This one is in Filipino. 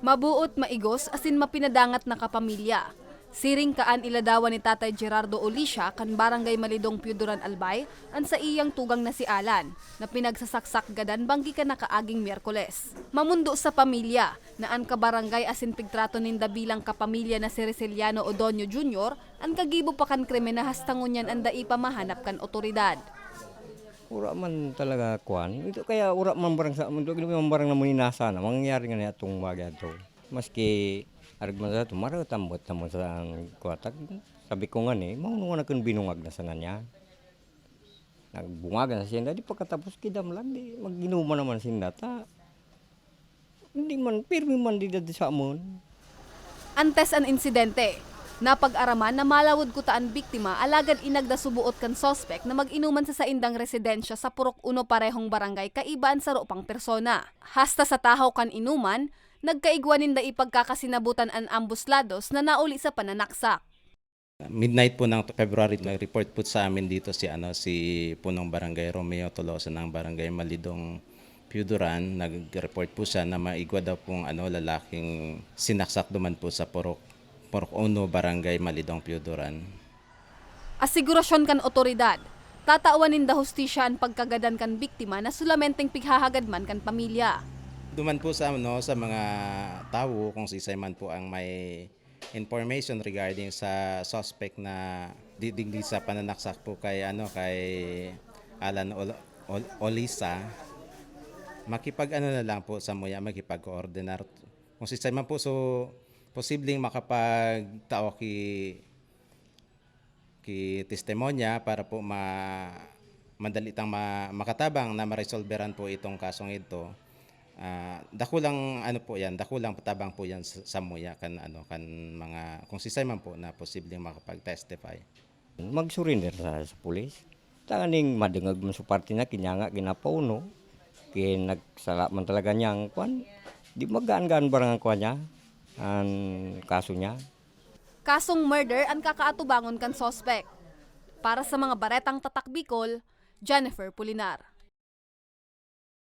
Mabuot maigos asin mapinadangat na kapamilya. Siring kaan iladawan ni Tatay Gerardo Olisha kan barangay Malidong Piuduran Albay an sa iyang tugang na si Alan na pinagsasaksak gadan banggi ka nakaaging Miyerkules. Mamundo sa pamilya na an kabarangay asin pigtrato ninda bilang kapamilya na si Resiliano Odonio Jr. an kagibo pa kan krimen na hastangunyan ang dai pa mahanap kan otoridad. Ura man talaga kuan. Ito kaya ura man barang sa mundo kini man barang namun inasa na mangyayari nga na itong bagay to. Maski arag man sa tumara tambot tamo sa ang kuatag. Sabi ko nga ni, mao nga kun binungag na sa kanya. Nagbungagan sa sinda, di pagkatapos kidam lang, di maginuman naman sinda. Ta, hindi man, pirmi man di sa amon. Antes an insidente, napag-araman na malawod ko taan biktima alagad inagda subuot kan sospek na mag-inuman sa saindang residensya sa Purok Uno parehong barangay kaibaan sa ropang persona. Hasta sa tahaw kan inuman, nagkaigwanin da ipagkakasinabutan an ambuslados na nauli sa pananaksak. Midnight po ng February, nag-report po sa amin dito si ano si punong barangay Romeo Tolosa ng barangay Malidong Piuduran. Nag-report po siya na maigwa daw pong ano lalaking sinaksak duman po sa Porok Porok Uno barangay Malidong Piuduran. Asigurasyon kan otoridad, tataawanin da hustisya ang pagkagadan kan biktima na sulamenteng pighahagad man kan pamilya. Duman po sa ano sa mga tao kung si man po ang may information regarding sa suspect na didigdi sa pananaksak po kay ano kay Alan Ol- Ol- Olisa makipag ano na lang po sa muya makipag-coordinar kung si man po so posibleng makapag tao ki ki testimonya para po ma madalitang ma, makatabang na maresolveran po itong kasong ito. Ah, dakulang ano po 'yan, dakulang patabang po 'yan sa, sa muya kan ano kan mga kung si Simon po na posibleng makapag-testify. Mag-surrender sa, sa pulis. Tanganing madengag man sa parte na, kinyanga, ginapauno. Kaya nagsala man talaga niya ang kwan. Di magaan-gaan barang ang kwan niya. Ang kaso niya. Kasong murder ang kakaatubangon kan sospek. Para sa mga baretang tatak Bicol, Jennifer Pulinar.